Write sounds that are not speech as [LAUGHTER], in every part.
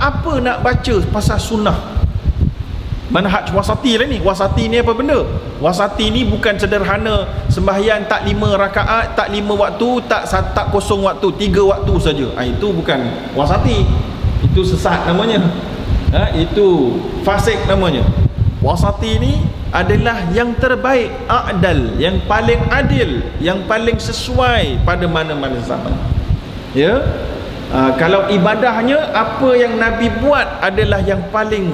apa nak baca pasal sunnah? Manhaj wasati lah ni. Wasati ni apa benda? Wasati ni bukan sederhana sembahyang tak lima rakaat tak lima waktu tak tak kosong waktu tiga waktu saja. Ha, itu bukan wasati. Itu sesat namanya. Ha, itu fasik namanya. Wasati ni adalah yang terbaik adal yang paling adil yang paling sesuai pada mana-mana zaman. Ya ha, kalau ibadahnya apa yang nabi buat adalah yang paling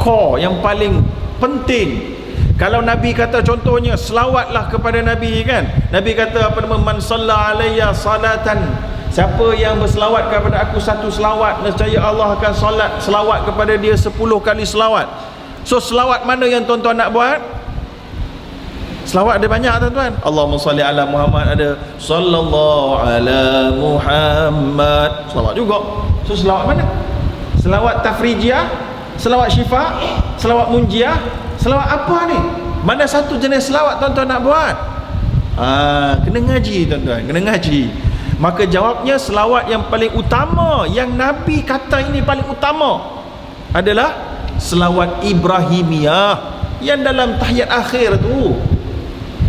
core yang paling penting. Kalau Nabi kata contohnya selawatlah kepada Nabi kan? Nabi kata apa nama? Man salla alayya salatan. Siapa yang berselawat kepada aku satu selawat nescaya Allah akan salat selawat kepada dia sepuluh kali selawat. So selawat mana yang tuan-tuan nak buat selawat ada banyak tuan-tuan. Allahumma salli ala Muhammad. Ada sallallahu ala Muhammad. Selawat juga. So selawat mana? Selawat tafrijiyah selawat syifa selawat munjiah selawat apa ni? Mana satu jenis selawat tuan-tuan nak buat? Ha, kena ngaji tuan-tuan. Kena ngaji. Maka jawabnya selawat yang paling utama yang Nabi kata ini paling utama adalah selawat Ibrahimiyah yang dalam tahiyat akhir tu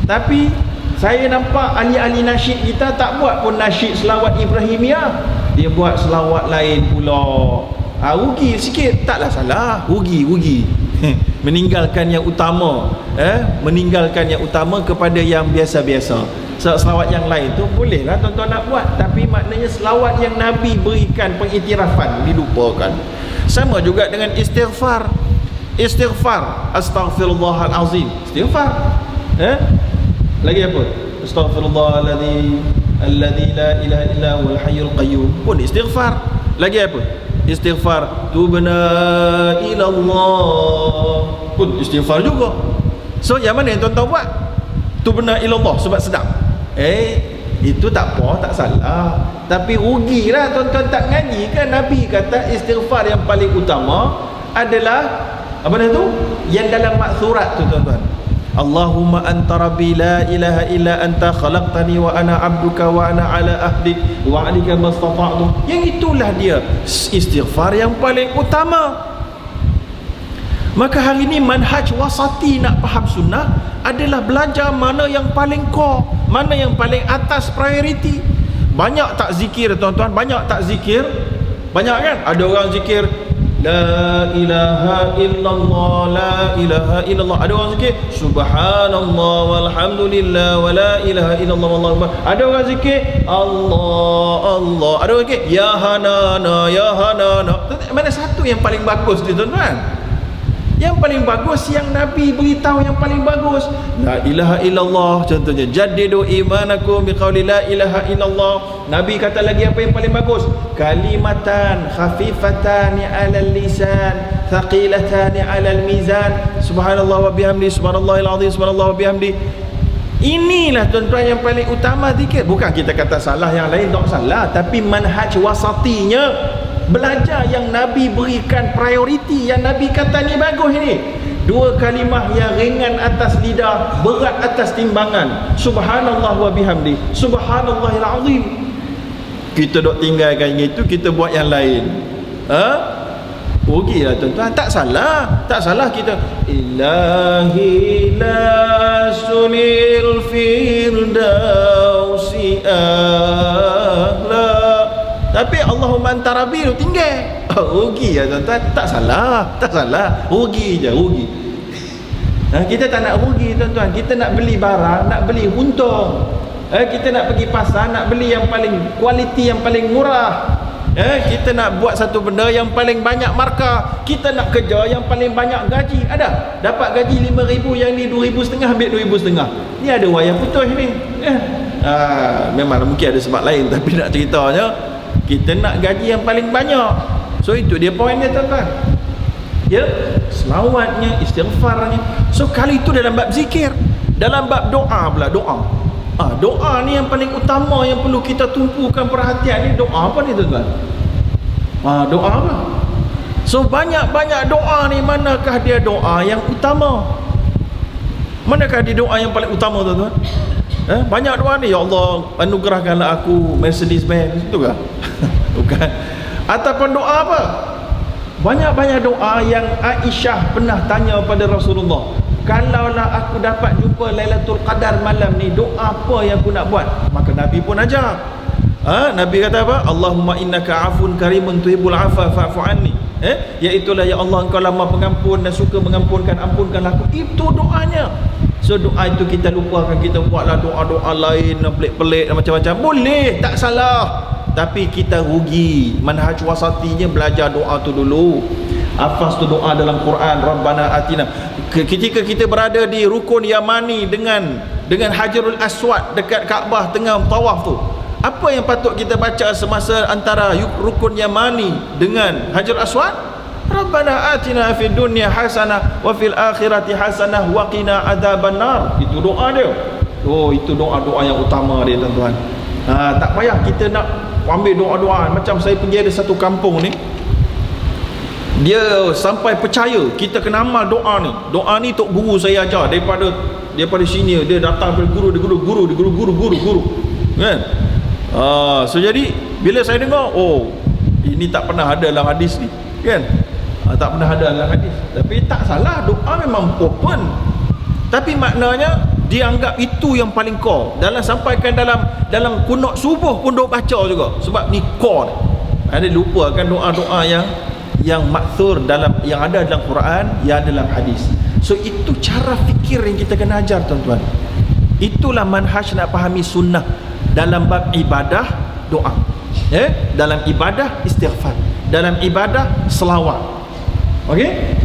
tapi saya nampak ahli-ahli nasyid kita tak buat pun nasyid selawat Ibrahimiyah. Dia buat selawat lain pula. Ha, rugi sikit. Taklah salah. Rugi rugi. [LAUGHS] Meninggalkan yang utama. Eh meninggalkan yang utama kepada yang biasa-biasa. Selawat yang lain tu bolehlah tuan-tuan nak buat. Tapi maknanya selawat yang Nabi berikan pengiktirafan dilupakan. Sama juga dengan istighfar. Istighfar. Astaghfirullahalazim. Istighfar. Eh lagi apa? Astaghfirullahaladzim alladzi la ilaha illa huwal hayyul qayyum. Pun istighfar. Lagi apa? Istighfar. Tubna ila Allah pun istighfar juga. So yang mana yang tuan-tuan buat? Tubna ila Allah sebab sedap. Eh itu tak apa tak salah. Tapi rugilah tuan-tuan tak ngaji kan Nabi kata istighfar yang paling utama adalah apa dia tu? Yang dalam maksurat tu tuan-tuan Allahumma anta rabbi la ilaha illa anta khalaqtani wa ana abduka wa ana ala ahdi wa alika mastata'tu yang itulah dia istighfar yang paling utama. Maka hari ini manhaj wasati nak faham sunnah adalah belajar mana yang paling core mana yang paling atas priority. Banyak tak zikir tuan-tuan? Banyak tak zikir? Banyak kan? Ada orang zikir La ilaha illallah La ilaha illallah. Ada orang zikir Subhanallah Walhamdulillah Wa la ilaha illallah Wallahu Ada orang zikir Allah Allah. Ada orang zikir Ya hanana Ya hanana. Mana satu yang paling bagus tu tuan-tuan? Yang paling bagus yang Nabi beritahu yang paling bagus. La ilaha illallah contohnya jadidu imanakum biqauli la ilaha illallah Nabi kata lagi apa yang paling bagus? Kalimatan khafifatan ala lisan thaqilatan ala mizan. Subhanallah wa bihamdi subhanallahil azim subhanallah wa bihamdi. Inilah tuan-tuan yang paling utama zikir. Bukan kita kata salah yang lain tak salah. Tapi manhaj wasatinya belajar yang Nabi berikan prioriti yang Nabi kata ni bagus ni dua kalimah yang ringan atas lidah berat atas timbangan. Subhanallah wa bihamdi subhanallahil azim kita dok tinggalkan yang itu kita buat yang lain. Ha? Rugi lah tuan-tuan. Tak salah. Tak salah kita. Ilahi la sunil firdausi tapi Allahumma anta rabbi tu tinggal. Oh, rugi ya tuan-tuan. Tak salah. Tak salah. Rugi je rugi. Ha, kita tak nak rugi tuan-tuan. Kita nak beli barang nak beli untung eh, kita nak pergi pasar nak beli yang paling kualiti yang paling murah. Eh, kita nak buat satu benda yang paling banyak markah. Kita nak kerja yang paling banyak gaji. Ada? Dapat gaji RM5,000 yang ni RM2,500 ambil RM2,500 ni ada wayang putus ni. Eh. ha, memang mungkin ada sebab lain [LAUGHS] tapi nak ceritanya kita nak gaji yang paling banyak. So itu dia poin dia tuan-tuan. Ya? Selawatnya istighfarnya. So kali itu dalam bab zikir. Dalam bab doa pula doa ah doa ni yang paling utama yang perlu kita tumpukan perhatian ni. Doa apa ni tuan-tuan? Ah doa apa? So banyak-banyak doa ni manakah dia doa yang utama? Manakah dia doa yang paling utama tuan-tuan? Eh, banyak doa ni ya Allah anugerahkanlah aku Mercedes Benz. Itu kah? [LAUGHS] Bukan. Ataupun doa apa? banyak-banyak doa yang Aisyah pernah tanya pada Rasulullah kalaulah aku dapat jumpa Lailatul Qadar malam ni doa apa yang aku nak buat? Maka Nabi pun ajar. Ha? Nabi kata apa? Allahumma innaka afun karimun tuhibul afa fa'fu anni. Eh? Iaitulah ya Allah engkau lama pengampun dan suka mengampunkan ampunkanlah aku. Itu doanya. So doa itu kita lupakan. Kita buatlah doa-doa lain pelik-pelik macam-macam. Boleh tak salah. Tapi kita rugi. Manhaj wasatinya belajar doa tu dulu hafaz tu doa dalam Quran Rabbana atina. Ketika kita berada di rukun Yamani dengan dengan Hajarul Aswad dekat Kaabah tengah tawaf tu apa yang patut kita baca semasa antara rukun Yamani dengan Hajarul Aswad? Rabbana atina fid dunya hasanah wa fil akhirati hasanah wa qina adzabannar. Itu doa dia. Oh itu doa-doa yang utama dia tuan-tuan. Ha, tak payah kita nak ambil doa-doa. Macam saya pergi ada satu kampung ni dia sampai percaya kita kena amal doa ni. Doa ni tok guru saya ajar daripada daripada sini. Dia datang daripada guru dia guru guru dia guru guru guru guru. Kan? Ah so jadi bila saya dengar oh ini tak pernah ada dalam hadis ni. Kan? Ah, tak pernah ada dalam hadis. Tapi tak salah doa memang open. Tapi maknanya dia anggap itu yang paling core. Dalam sampaikan dalam dalam kunut subuh pun duk baca juga. Sebab ni core. Ada lupa kan doa-doa yang yang makthur dalam yang ada dalam Quran yang dalam hadis. So itu cara fikir yang kita kena ajar tuan-tuan. Itulah manhaj nak fahami sunnah dalam bab ibadah doa. Eh? Dalam ibadah istighfar. Dalam ibadah selawat. Okey